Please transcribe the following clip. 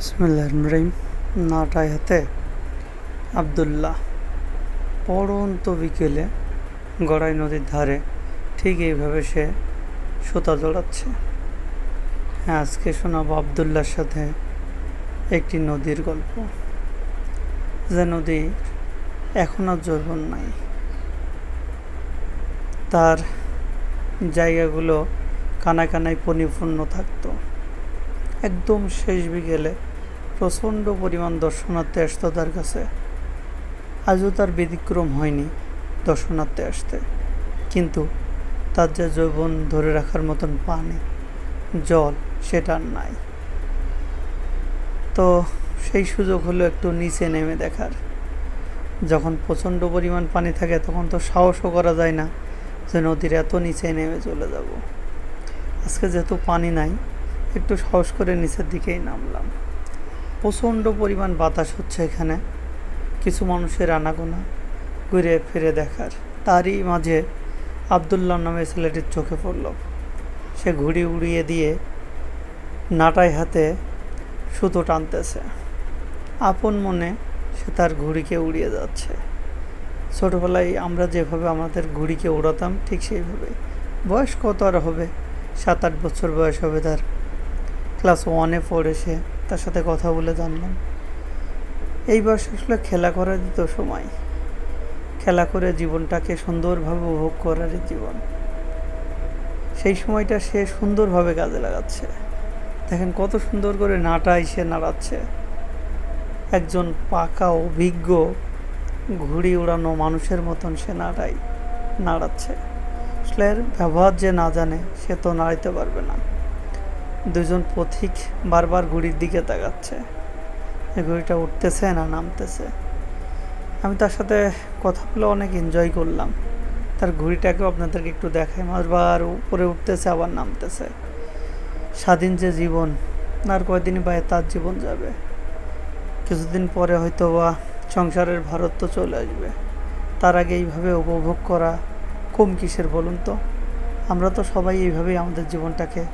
বিসমিল্লাহিম নাটায় হাতে আবদুল্লাহ। পড়ন্ত বিকেলে, গড়াই নদীর ধারে। ঠিক এইভাবে সে সুতা জড়াচ্ছে। হ্যাঁ আজকে শোনাবো আবদুল্লার সাথে একটি নদীর গল্প। যে নদী এখন আর যৌবন নাই। তার জায়গাগুলো কানায় কানায় পরিপূর্ণ থাকতো। একদম শেষ বিকেলে প্রচণ্ড পরিমাণ দর্শনার্থী আসতো তার কাছে। আজও তার ব্যতিক্রম হয়নি দর্শনার্থী আসতে। কিন্তু তার যে যৌবন ধরে রাখার মতন পানি, জল, সেটা নাই। তো সেই সুযোগ হলো একটু নিচে নেমে দেখার। যখন প্রচণ্ড পরিমাণ পানি থাকে, তখন তো সাহসও করা যায় না যে নদীর এত নিচে নেমে চলে যাব। আজকে যেহেতু পানি নাই, একটু সাহস করে নিচের দিকেই নামলাম। প্রচণ্ড পরিমাণ বাতাস হচ্ছে এখানে। কিছু মানুষের আনাগোনা ঘুরে ফিরে দেখার। তারই মাঝে আবদুল্লাহ নামে ছেলেটির চোখে পড়ল। সে ঘুড়ি উড়িয়ে দিয়ে নাটাই হাতে সুতো টানতেছে। আপন মনে সে তার ঘুড়িকে উড়িয়ে যাচ্ছে। ছোটোবেলায় আমরা যেভাবে আমাদের ঘুড়িকে উড়াতাম, ঠিক সেইভাবে। বয়স কত আর হবে? সাত আট বছর বয়স হবে তার। ক্লাস ওয়ানে পড়ে সে, তার সাথে কথা বলে জানলাম। এই বয়স আসলে খেলা করার দিত সময়। খেলা করে জীবনটাকে সুন্দরভাবে উপভোগ করারই জীবন। সেই সময়টা সে সুন্দরভাবে কাজে লাগাচ্ছে। দেখেন কত সুন্দর করে নাটাই সে নাড়াচ্ছে। একজন পাকা, অভিজ্ঞ, ঘুড়ি উড়ানো মানুষের মতন সে নাড়াই নাড়াচ্ছে। আসলে ব্যবহার যে না জানে, সে তো নাড়াইতে পারবে না। দুজন পথিক বারবার ঘুড়ির দিকে তাকাচ্ছে। ঘুড়িটা উঠতেছে না নামতেছে। আমি তার সাথে কথা বলে অনেক এনজয় করলাম। তার ঘুড়িটাকেও আপনাদেরকে একটু দেখাই। মাসবার উপরে উঠতেছে, আবার নামতেছে। স্বাধীন যে জীবন, আর কয়দিনই বাইরে তার জীবন যাবে। কিছুদিন পরে হয়তো বা সংসারের ভারত তো চলে আসবে। তার আগে এইভাবে উপভোগ করা কম কিসের বলুন তো? আমরা তো সবাই এইভাবেই আমাদের জীবনটাকে